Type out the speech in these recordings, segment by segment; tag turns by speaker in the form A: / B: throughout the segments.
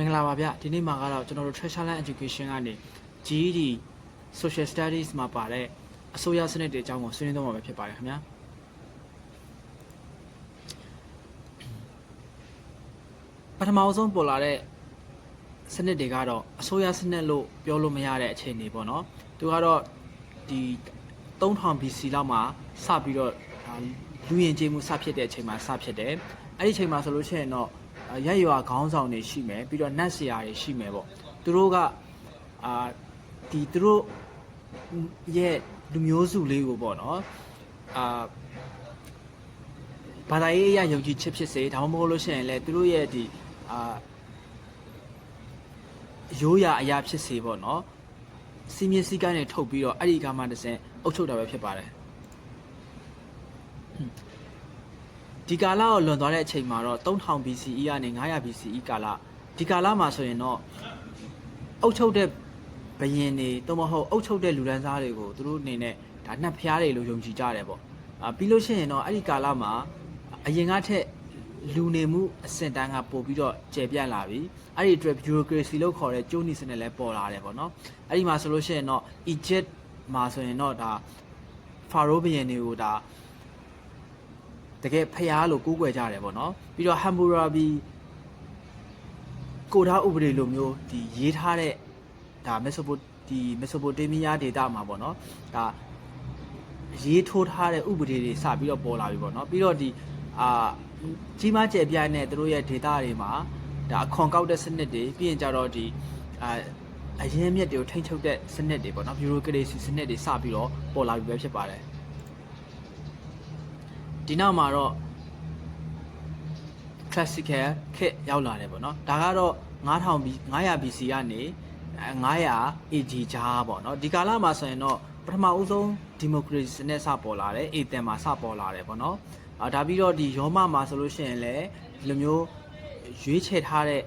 A: မင်္ဂလာပါဗျဒီနေ့မှာကတော့ကျွန်တော်တို့ Treasureland Education ကနေ GED Social Studies မှာပါတဲ့အစိုးရစနစ်တွေအကြောင်းကိုဆွေးနွေးတော့မှာပဲဖြစ်ပါတယ်ခင်ဗျာပထမအဆုံးပေါ်လာတဲ့စနစ်တွေကတော့အစိုးရစနစ်လို့ပြောလို့မရတဲ့အခြေအနေပေါ့နော်သူကတော့ဒီ3000 BC လောက်မှာစပြီးတော့ဒါလူရင်ကျေးမှုစဖြစ်တဲ့အချိန်မှာစဖြစ်တယ်အဲ့ဒီအချိန်မှာဆိုလို့ရှိရင်တော့အာ ရက်ရွာခေါင်းဆောင်တွေရှိမယ်ပြီးတော့နတ်ဆရာတွေရှိမယ်ပေါ့သူတို့ကအာဒီသူတို့ရဲ့လူမျိုးစုလေးကိုပေါ့နော်အာဘာသာရေးအရယုံကြည်ချက်ဖြစ်စေဒါမှမဟုတ်လို့ရှိရင်လည်းသူတို့ရဲ့ဒီအာရိုးရာအရာဖြစ်စေပေါ့နော်စီမင်းစည်းကမ်းတွေထုတ်ပြီးတော့အဲ့ဒီကမှတစ်စင်အုပ်ချုပ်တာပဲဖြစ်ပါတယ် ဒီကာလကိုလွန်သွားတဲ့အချိန်မှာတော့3000 BCE ကနေ900 BCE ကာလဒီကာလမှာဆိုရင်တော့အုပ်ချုပ်တဲ့ဘယင်တွေတော့မဟုတ်အုပ်ချုပ်တဲ့လူဒန်းစားတွေကိုသူတို့အနေနဲ့ဒါနှက်ဖျားတွေလို့ယုံကြည်ကြတယ်ပေါ့အာပြီးလို့ရှိရင်တော့အဲ့ဒီကာလမှာအရင်ကထက်လူနေမှုအဆင့်တန်းကပို့ပြီးတော့ကျယ်ပြန့်လာပြီအဲ့ဒီအတွက် bureaucracy လို့ခေါ်တဲ့ကျိုးနီစနစ်လည်းပေါ်လာတယ်ပေါ့နော်အဲ့ဒီမှာဆိုလို့ရှိရင်တော့ Egypt မှာဆိုရင်တော့ဒါ Pharaoh ဘယင်တွေကိုဒါ တကယ်ဖျားလို့ကိုးကွယ်ကြတယ်ပေါ့နော်ပြီးတော့ Hammurabi ကိုထားဥပဒေလိုမျိုးဒီရေးထားတဲ့ဒါမက်ဆိုပိုဒီမက်ဆိုပိုတေးမီးယားဒေတာမှာပေါ့နော်ဒါရေးထိုးထားတဲ့ဥပဒေတွေစပြီးတော့ပေါ်လာပြီပေါ့နော်ပြီးတော့ဒီအာကြီးမားကျယ်ပြန့်တဲ့သူတို့ရဲ့ဒေတာတွေမှာဒါအခွန်ကောက်တဲ့စနစ်တွေပြီးရင်ကြတော့ဒီအာအရင်မြက်တွေကိုထိန်းချုပ်တဲ့စနစ်တွေပေါ့နော် bureaucracy စနစ်တွေစပြီးတော့ပေါ်လာပြီပဲဖြစ်ပါတယ် ဒီနောက်မှာတော့ classical ခက်ရောက်လာတယ်ပေါ့နော်ဒါကတော့9000 B 900 BC ကနေ900 AD ကြားပေါ့နော်ဒီကာလမှာဆိုရင်တော့ပထမဦးဆုံး democracy စနစ်စပေါ်လာတယ်အေသန်မှာစပေါ်လာတယ်ပေါ့နော်အာဒါပြီးတော့ဒီယောမမှာဆိုလို့ရှိရင်လည်းဒီလိုမျိုးရွေးချယ်ထားတဲ့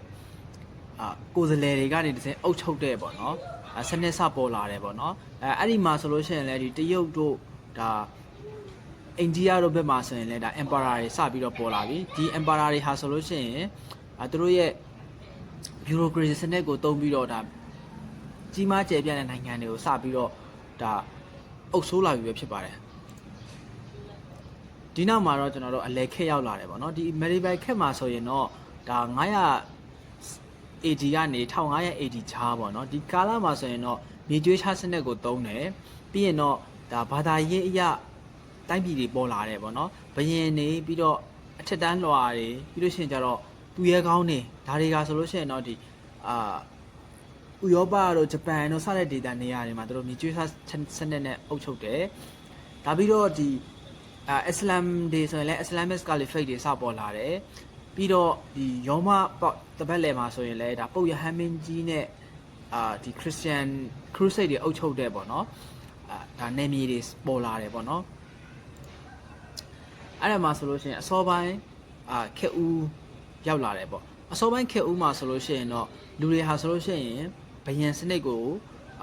A: အာကိုယ်စားလှယ်တွေကနေတစ်စင်းအုပ်ချုပ်တဲ့ပေါ့နော်အာစနစ်စပေါ်လာတယ်ပေါ့နော်အဲအဲ့ဒီမှာဆိုလို့ရှိရင်လည်းဒီတရုတ်တို့ဒါ အိန္ဒိယတို့ဘက်မှာဆိုရင်လည်းဒါ emperor တွေစပြီးတော့ပေါ်လာပြီဒီ emperor တွေဟာဆိုလို့ရှိရင်အဲသူတို့ရဲ့ bureaucracy စနစ်ကိုတုံးပြီးတော့ဒါကြီးမားကျယ်ပြန့်တဲ့နိုင်ငံတွေကိုစပြီးတော့ဒါအုပ်ဆိုးလာပြီပဲဖြစ်ပါတယ်ဒီနောက်မှာတော့ကျွန်တော်တို့အလဲခက်ရောက်လာတယ်ပေါ့နော်ဒီ medieval ခက်မှာဆိုရင်တော့ဒါ900 AD ကနေ1500 AD ကြားပေါ့နော်ဒီကာလမှာဆိုရင်တော့မြေကျွေးချစနစ်ကိုတုံးတယ်ပြီးရင်တော့ဒါဘာသာရေးအရာ တိုင်းပြည်တွေပေါ်လာတယ်ပေါ့နော်ဘယင်နေပြီးတော့အထက်တန်းလွှာတွေပြီးလို့ရှိရင်ကျတော့သူရဲကောင်းနေဒါတွေကဆိုလို့ရှိရင်တော့ဒီအာဥရောပတို့ဂျပန်တို့စတဲ့ဒေသနေရာတွေမှာတို့မြေကျွေးချစနစ်နဲ့အုပ်ချုပ်တယ်ဒါပြီးတော့ဒီအာအစ္စလမ်တွေဆိုရင်လည်း Islamic Caliphate တွေစပေါ်လာတယ်ပြီးတော့ဒီယောမပေါ့တပတ်လည်မှာဆိုရင်လည်းဒါပုတ်ရဟန်းမင်းကြီးနဲ့အာဒီ Christian Crusade တွေအုပ်ချုပ်တဲ့ပေါ့နော်အာဒါနေမြေတွေပေါ်လာတယ်ပေါ့နော် အဲ့ဒါမှဆိုလို့ရှိရင်အစောပိုင်းအာခက်ဦးရောက်လာတယ်ပေါ့အစောပိုင်းခက်ဦးမှာဆိုလို့ရှိရင်တော့လူတွေဟာဆိုလို့ရှိရင်ဘယင်စနစ်ကို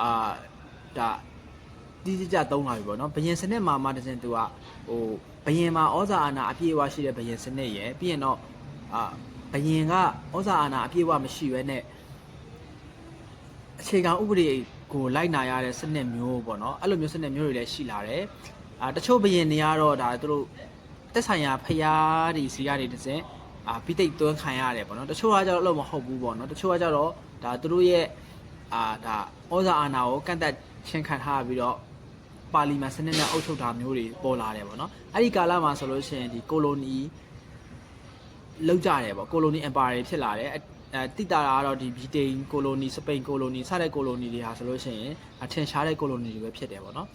A: အာဒါတိကျကျသုံးလာပြီပေါ့နော်ဘယင်စနစ်မှာမှတစ်စင်သူကဟိုဘယင်မှာဩဇာအာဏာအပြည့်အဝရှိတဲ့ဘယင်စနစ်ရယ်ပြီးရင်တော့အာဘယင်ကဩဇာအာဏာအပြည့်အဝမရှိဘဲနဲ့အခြေခံဥပဒေကိုလိုက်နာရတဲ့စနစ်မျိုးပေါ့နော်အဲ့လိုမျိုးစနစ်မျိုးတွေလည်းရှိလာတယ်အာတချို့ဘယင်တွေကတော့ဒါသူတို့ တက်ဆိုင်ရာဖျားတွေစီကနေတစ်စင်အာပိသိက်သွန်းခံရတယ်ပေါ့နော်တချို့ကကြတော့အဲ့လိုမဟုတ်ဘူးပေါ့နော်တချို့ကကြတော့ဒါသူတို့ရဲ့အာဒါဩဇာအာဏာကိုကန့်သက်ချင်းခံထားပြီးတော့ပါလီမန်စနစ်နဲ့အုပ်ချုပ်တာမျိုးတွေပေါ်လာတယ်ပေါ့နော်အဲ့ဒီကာလမှာဆိုလို့ရှိရင်ဒီကိုလိုနီလောက်ကြတယ်ပေါ့ကိုလိုနီအင်ပါယာတွေဖြစ်လာတယ်အဲတိတာတာကတော့ဒီဗြိတိန်ကိုလိုနီစပိန်ကိုလိုနီစတဲ့ကိုလိုနီတွေဟာဆိုလို့ရှိရင်အထင်ရှားတဲ့ကိုလိုနီတွေပဲဖြစ်တယ်ပေါ့နော်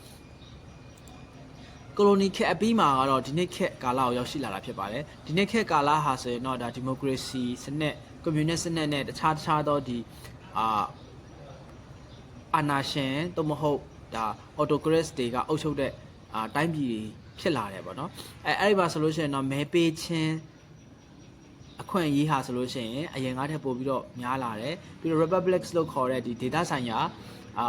A: ကိုလိုနီခက်အပြီးမှာကတော့ဒီနေ့ခက်ကာလကိုရောက်ရှိလာတာဖြစ်ပါတယ်ဒီနေ့ခက်ကာလဟာဆိုရင်တော့ဒါဒီမိုကရေစီစနစ်ကွန်မြူနစ်စနစ်နဲ့တခြားတခြားသောဒီအာအာနာရှင်သို့မဟုတ်ဒါအော်တိုကရစ်တွေကအုပ်ချုပ်တဲ့အာတိုင်းပြည်တွေဖြစ်လာတယ်ပေါ့နော်အဲအဲ့ဒီမှာဆိုလို့ရှိရင်တော့မဲပေးချင်းအခွင့်အရေးဟာဆိုလို့ရှိရင်အရင်ကထက်ပိုပြီးတော့များလာတယ်ပြီးတော့ republics လို့ခေါ်တဲ့ဒီ data ဆိုင်ရာအာ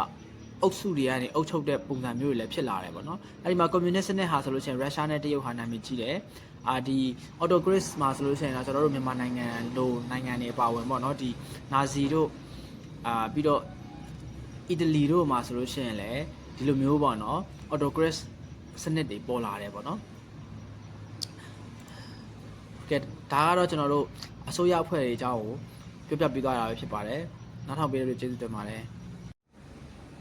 A: အအုပ်စုတွေကနေအုပ်ချုပ်တဲ့ပုံစံမျိုးတွေလည်းဖြစ်လာတယ်ပေါ့နော်အဲ့ဒီမှာကွန်မြူနစ်စနစ်ဟာဆိုလို့ရှိရင်ရုရှားနဲ့တရုတ်ဟာနာမည်ကြီးတယ်အာဒီအော်တိုကရစ်မှာဆိုလို့ရှိရင်တော့ကျွန်တော်တို့မြန်မာနိုင်ငံလိုနိုင်ငံတွေအပါအဝင်ပေါ့နော်ဒီနာဇီတို့အာပြီးတော့အီတလီတို့မှာဆိုလို့ရှိရင်လည်းဒီလိုမျိုးပေါ့နော်အော်တိုကရစ်စနစ်တွေပေါ်လာတယ်ပေါ့နော်ကဲဒါကတော့ကျွန်တော်တို့အစိုးရအဖွဲ့တွေအကြောင်းကိုပြောပြပေးသွားတာပဲဖြစ်ပါတယ်နောက်ထောင်ပေးတဲ့ကျေးဇူးတင်ပါတယ်